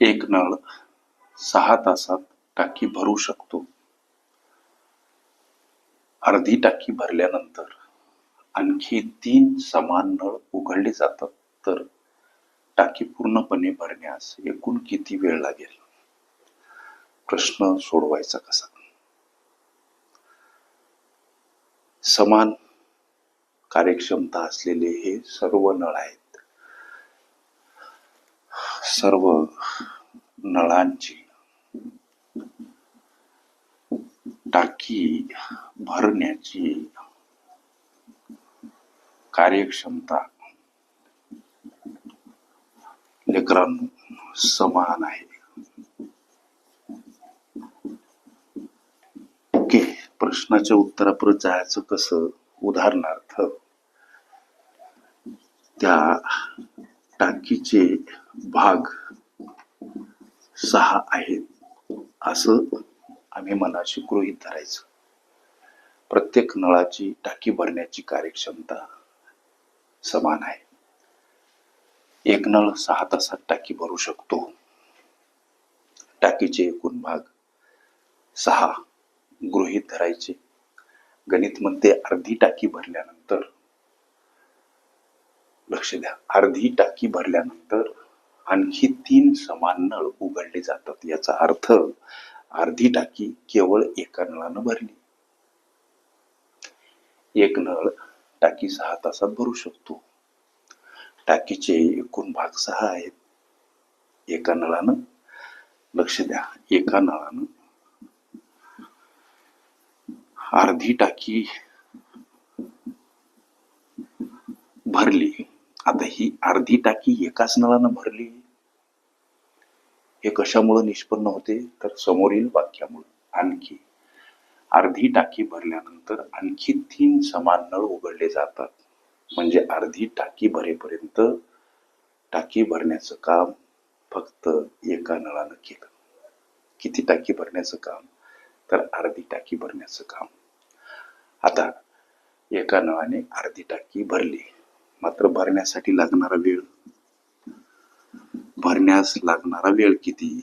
एक नळ सहा तासात टाकी भरू शकतो. अर्धी टाकी भरल्यानंतर आणखी तीन समान नळ उघडले जातात तर टाकी पूर्णपणे भरण्यास एकूण किती वेळ लागेल? प्रश्न सोडवायचा कसा? समान कार्यक्षमता असलेले हे सर्व नळ आहेत. सर्व नळांची टाकी भरण्याची कार्यक्षमता लेकरांनो समान आहे. ओके प्रश्नाच्या उत्तरापर्यंत जायचं कसं? उदाहरणार्थ त्या टाकीचे भाग सहा आहेत. असं आम्ही मनाशी गृहीत धरायचं. प्रत्येक नळाची टाकी भरण्याची कार्यक्षमता समान आहे. एक नळ सहा तासात टाकी भरू शकतो. टाकीचे एकूण भाग सहा गृहीत धरायचे. गणित म्हणते अर्धी टाकी भरल्यानंतर लक्ष द्या. अर्धी टाकी भरल्यानंतर आणखी तीन समान नळ उघडले जातात. याचा अर्थ अर्धी टाकी केवळ एका नळानं भरली. एक नळ टाकी सहा तासात भरू शकतो. टाकीचे एकूण भाग सहा आहेत. एका नळानं लक्ष द्या एका नळानं अर्धी टाकी भरली. आता ही अर्धी टाकी एकाच नळानं भरली. हे कशामुळे निष्पन्न होते? तर समोरील वाक्यामुळे. आणखी अर्धी टाकी भरल्यानंतर आणखी तीन समान नळ उघडले जातात. म्हणजे अर्धी टाकी भरेपर्यंत टाकी भरण्याचं काम फक्त एका नळानं केलं. किती टाकी भरण्याचं काम? तर अर्धी टाकी भरण्याचं काम. आता एका नळाने अर्धी टाकी भरली. मात्र भरण्यासाठी लागणारा वेळ. भरण्यास लागणारा वेळ किती?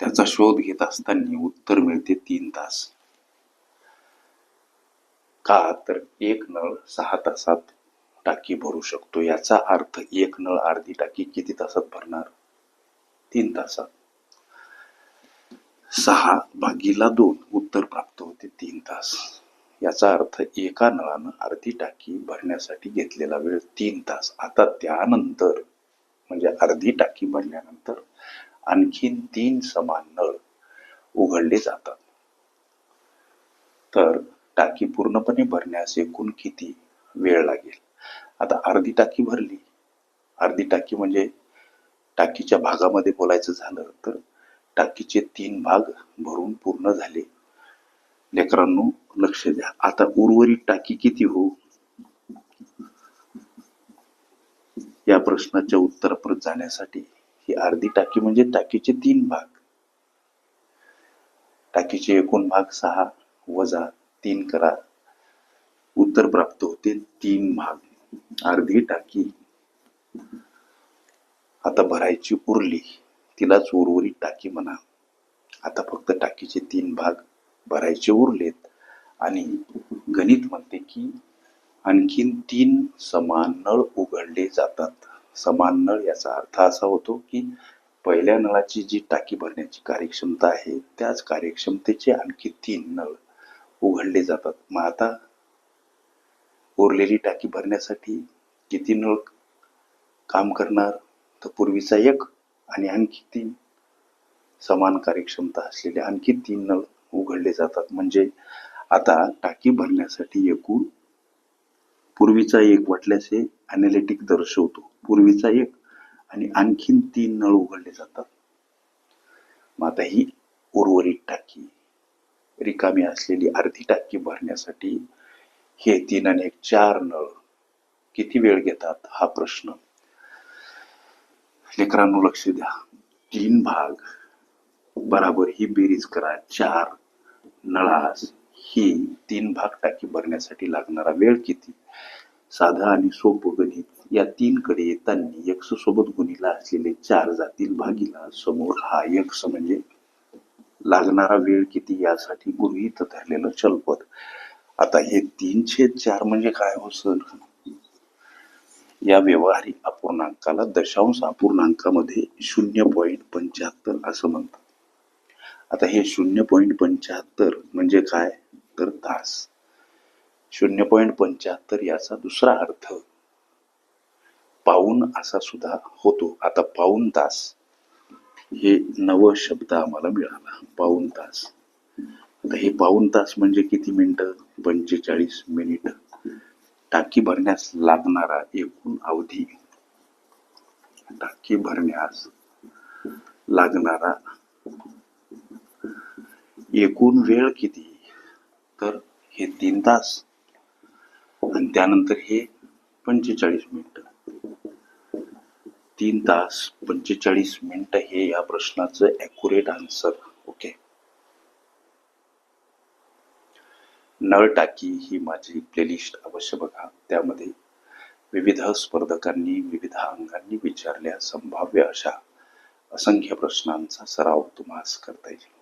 त्याचा शोध घेत असताना उत्तर मिळते तीन तास. का तर एक नळ सहा तासात टाकी भरू शकतो? याचा अर्थ एक नळ अर्धी टाकी किती तासात भरणार? तीन तासात. सहा भागीला दोन उत्तर प्राप्त होते तीन तास. याचा अर्थ एका नळानं अर्धी टाकी भरण्यासाठी घेतलेला वेळ तीन तास. आता त्यानंतर म्हणजे अर्धी टाकी भरल्यानंतर आणखीन तीन समान नळ उघडले जातात. तर टाकी पूर्णपणे भरण्यास एकूण किती वेळ लागेल? आता अर्धी टाकी भरली. अर्धी टाकी म्हणजे टाकीच्या भागामध्ये बोलायचं झालं तर टाकीचे तीन भाग भरून पूर्ण झाले. लेकरांनो लक्ष द्या. आता उर्वरित टाकी किती हो? या प्रश्नाच्या उत्तरापर्यंत जाण्यासाठी ही अर्धी टाकी म्हणजे टाकीचे तीन भाग. टाकीचे एकूण भाग सहा वजा तीन करा. उत्तर प्राप्त होते तीन भाग. अर्धी टाकी. आता भरायची उरली तिलाच उर्वरित टाकी म्हणा. आता फक्त टाकीचे तीन भाग. भरायचे उरलेत. आणि गणित म्हणते की आणखीन तीन समान नळ उघडले जातात. समान नळ याचा अर्थ असा होतो की पहिल्या नळाची जी टाकी भरण्याची कार्यक्षमता आहे त्याच कार्यक्षमतेचे आणखी तीन नळ उघडले जातात. मग आता उरलेली टाकी भरण्यासाठी किती नळ काम करणार? तर पूर्वीचा एक आणि आणखी तीन समान कार्यक्षमता असलेले आणखी तीन नळ उघडले जातात. म्हणजे आता टाकी भरण्यासाठी एकूण पूर्वीचा एक वाटल्याचे हे अनालिटिक दर्शवतो. पूर्वीचा एक आणि आणखीन तीन नळ उघडले जातात. मग आता ही उर्वरित टाकी रिकामी असलेली अर्धी टाकी भरण्यासाठी हे तीन आणि एक चार नळ किती वेळ घेतात? हा प्रश्न. लेकरांनो लक्ष द्या. तीन भाग बराबर ही बेरीज करा. चार नळास ही तीन भाग टाकी भरण्यासाठी लागणारा वेळ किती? साधा आणि सोपं गणित. या तीन कडे येताना यक्ष सोबत गुणीला असलेले चार जातील भागीला समोर हा यक्ष म्हणजे लागणारा वेळ किती यासाठी गृहीत धरलेलं चलपद. आता हे तीन छेद चार म्हणजे काय हो सर या व्यवहारिक अपूर्णांकाला दशांश अपूर्णांकामध्ये शून्य पॉईंट पंच्याहत्तर असं म्हणतात. आता हे शून्य पॉईंट पंच्याहत्तर म्हणजे काय? तर तास. शून्य पॉईंट पंच्याहत्तर याचा दुसरा अर्थ पाऊन असा सुद्धा होतो. आता पाऊन तास हे नव शब्द आम्हाला मिळाला. पाऊन तास. आता हे पाऊन तास म्हणजे किती मिनिटं? पंचेचाळीस मिनिट. टाकी भरण्यास लागणारा एकूण अवधी. टाकी भरण्यास लागणारा एकूण वेळ किती? तर हे तीन तास. आणि त्यानंतर हे पंचेचाळीस मिनिट. तीन तास पंचेचाळीस मिनिट हे या प्रश्नाचं ॲक्युरेट आन्सर ओके नळ टाकी ही माझी प्लेलिस्ट अवश्य बघा. त्यामध्ये विविध स्पर्धकांनी विविध अंगांनी विचारल्या संभाव्य अशा असंख्य प्रश्नांचा सराव तुम्हाला करता येईल.